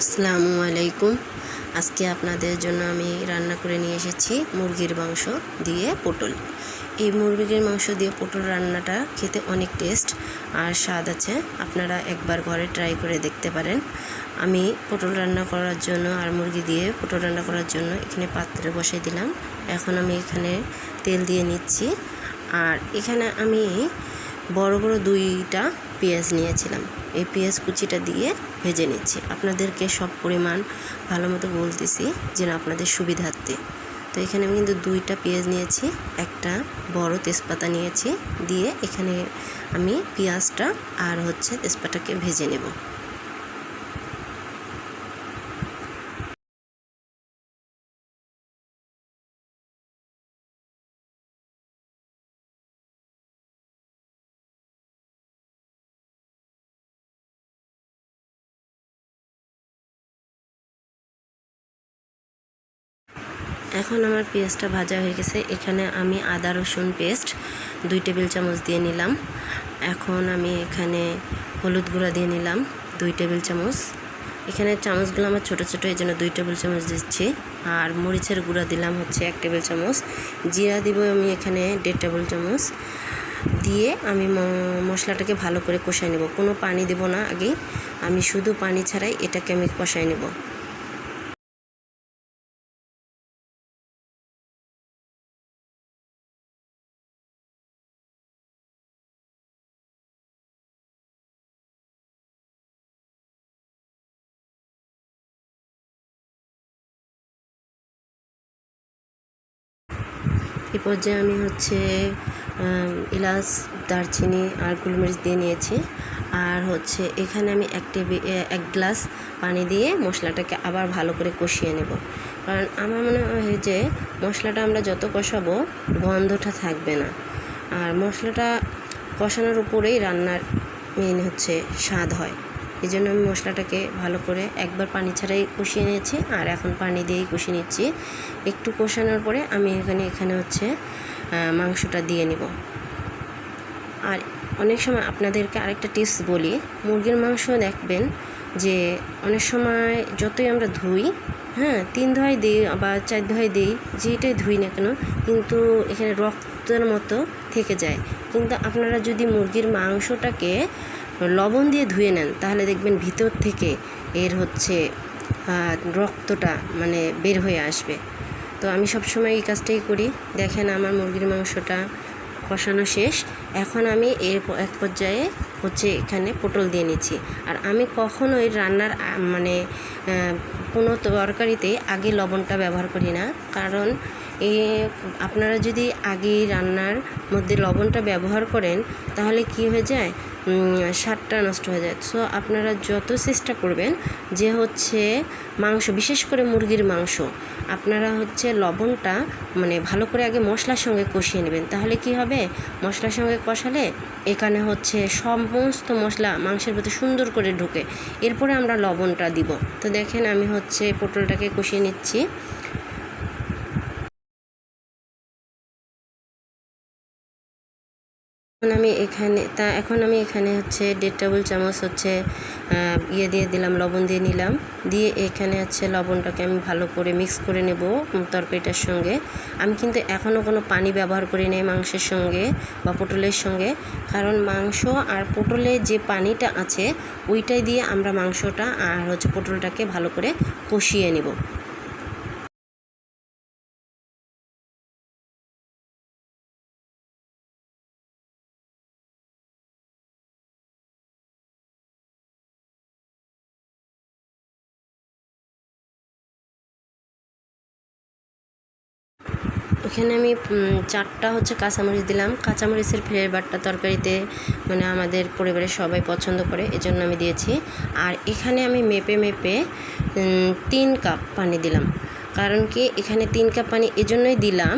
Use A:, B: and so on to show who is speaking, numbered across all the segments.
A: আসসালামু আলাইকুম। আজকে আপনাদের জন্য আমি রান্না করে নিয়ে এসেছি মুরগির মাংস দিয়ে পটল। এই মুরগির মাংস দিয়ে পটল রান্নাটা খেতে অনেক টেস্ট আর স্বাদ আছে। আপনারা একবার ঘরে ট্রাই করে দেখতে পারেন। আমি পটল রান্না করার জন্য আর মুরগি দিয়ে পটল রান্না করার জন্য এখানে পাত্রে বসিয়ে দিলাম। এখন আমি এখানে তেল দিয়ে নিচ্ছি। আর এখানে আমি বড় বড় দুইটা পেঁয়াজ নিয়েছিলাম। এই পেঁয়াজ কুচিটা দিয়ে ভেজে নিচ্ছি। আপনাদেরকে সব পরিমাণ ভালো মতো বলতেছি যেন আপনাদের সুবিধার্থে। তো এখানে আমি কিন্তু দুইটা পেঁয়াজ নিয়েছি, একটা বড় তেজপাতা নিয়েছি, দিয়ে এখানে আমি পেঁয়াজটা আর হচ্ছে তেজপাতাকে ভেজে নেব। এখন আমার পেঁয়াজটা ভাজা হয়ে গেছে। এখানে আমি আদা, রসুন পেস্ট দুই টেবিল চামচ দিয়ে নিলাম। এখন আমি এখানে হলুদ গুঁড়া দিয়ে নিলাম দুই টেবিল চামচ। এখানে চামচগুলো আমার ছোটো ছোটো, এই জন্য দুই টেবিল চামচ দিচ্ছি। আর মরিচের গুঁড়া দিলাম হচ্ছে এক টেবিল চামচ। জিরা দিব আমি এখানে দেড় টেবিল চামচ। দিয়ে আমি মশলাটাকে ভালো করে কষাই নেব। কোনো পানি দেব না আগে। আমি শুধু পানি ছাড়াই এটাকে আমি কষাই নেব। এই পর্যায়ে আমি হচ্ছে এলাচ, দারচিনি আর গোলমরিচ দিয়ে নিয়েছি। আর হচ্ছে এখানে আমি এক টেবিল এক গ্লাস পানি দিয়ে মশলাটাকে আবার ভালো করে কষিয়ে নেব। কারণ আমার মনে হয় যে মশলাটা আমরা যত কষাবো, গন্ধটা থাকবে না। আর মশলাটা কষানোর উপরেই রান্নার মেন হচ্ছে স্বাদ হয়। এই জন্য আমি মশলাটাকে ভালো করে একবার পানি ছাড়াই কষিয়ে নিয়েছি, আর এখন পানি দিয়েই কষিয়ে নিচ্ছি। একটু কষানোর পরে আমি এখানে এখানে হচ্ছে মাংসটা দিয়ে নিব। আর অনেক সময় আপনাদেরকে আরেকটা টিপস বলি, মুরগির মাংস দেখবেন যে অনেক সময় যতই আমরা ধুই হ্যাঁ তিন ধোয়াই দিই বা চার ধোয়াই দিই যেটাই ধুই না কেন, কিন্তু এখানে রক্তের মতো থেকে যায়। কিন্তু আপনারা যদি মুরগির মাংসটাকে লবণ দিয়ে ধুয়ে নেন, তাহলে দেখবেন ভিতর থেকে এর হচ্ছে রক্তটা মানে বের হয়ে আসবে। তো আমি সবসময় এই কাজটাই করি। দেখেন আমার মুরগির মাংসটা কষানো শেষ। এখন আমি এর এক পর্যায়ে হচ্ছে এখানে পটল দিয়ে নিচ্ছি। আর আমি কখনোই রান্নার মানে কোনো তরকারিতে আগে লবণটা ব্যবহার করি না। কারণ এ, আপনারা যদি আগে রান্নার মধ্যে লবণটা ব্যবহার করেন, তাহলে কি হয়ে যায়? স্বাদটা নষ্ট হয়ে যায়। সো আপনারা যত চেষ্টা করবেন যে হচ্ছে মাংস, বিশেষ করে মুরগির মাংস, আপনারা হচ্ছে লবণটা মানে ভালো করে আগে মশলার সঙ্গে কষিয়ে নেবেন। তাহলে কি হবে? মশলার সঙ্গে কষালে এখানে হচ্ছে সমস্ত মশলা মাংসের প্রতি সুন্দর করে ঢুকে। এরপরে আমরা লবণটা দিব। তো দেখেন আমি হচ্ছে পটলটাকে কষিয়ে নিচ্ছি। এখন আমি এখানে, তা এখন আমি এখানে হচ্ছে দেড় টেবিল চামচ হচ্ছে ইয়ে দিয়ে দিলাম, লবণ দিয়ে নিলাম। দিয়ে এখানে হচ্ছে লবণটাকে আমি ভালো করে মিক্স করে নেব তরকারিটার সঙ্গে। আমি কিন্তু এখনও কোনো পানি ব্যবহার করি নাই মাংসের সঙ্গে বা পটলের সঙ্গে। কারণ মাংস আর পটলে যে পানিটা আছে, ওইটাই দিয়ে আমরা মাংসটা আর হচ্ছে পটলটাকে ভালো করে কষিয়ে নেব। এখানে আমি চারটা হচ্ছে কাঁচামরিচ দিলাম। কাঁচামরিচের ফ্লেভারটা তরকারিতে মানে আমাদের পরিবারের সবাই পছন্দ করে, এজন্য আমি দিয়েছি। আর এখানে আমি মেপে মেপে তিন কাপ পানি দিলাম। কারণ কি, এখানে তিন কাপ পানি এজন্যই দিলাম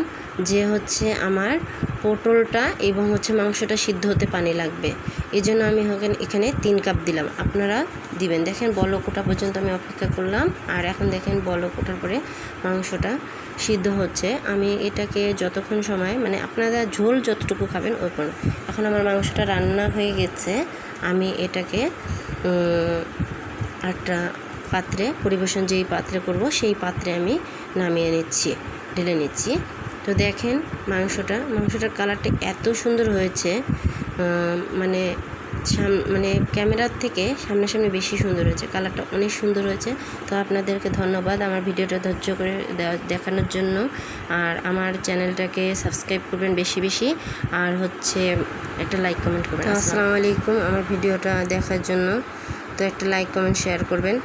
A: যে হচ্ছে আমার পটলটা এবং হচ্ছে মাংসটা সিদ্ধ হতে পানি লাগবে। এই জন্য আমি এখানে তিন কাপ দিলাম। আপনারা দিবেন। দেখেন বলক ওঠা পর্যন্ত আমি অপেক্ষা করলাম। আর এখন দেখেন বলক ওঠার পরে মাংসটা সিদ্ধ হচ্ছে, আমি এটাকে যতক্ষণ সময় মানে আপনারা ঝোল যতটুকু খাবেন ওই এখন আমার মাংসটা রান্না হয়ে গেছে, আমি এটাকে একটা পাত্রে, পরিবেশন যেই পাত্রে করব, সেই পাত্রে আমি নামিয়ে নিচ্ছি, ঢেলে নিচ্ছি। তো দেখেন মাংসটা, মাংসটার কালারটা এত সুন্দর হয়েছে মানে মানে ক্যামেরার থেকে সামনাসামনি বেশি সুন্দর হয়েছে, কালারটা অনেক সুন্দর হয়েছে। তো আপনাদেরকে ধন্যবাদ আমার ভিডিওটা ধৈর্য করে দেখানোর জন্য। আর আমার চ্যানেলটাকে সাবস্ক্রাইব করবেন বেশি বেশি। আর হচ্ছে একটা লাইক কমেন্ট করবেন। আসসালামু আলাইকুম। আমার ভিডিওটা দেখার জন্য তো একটা লাইক কমেন্ট শেয়ার করবেন।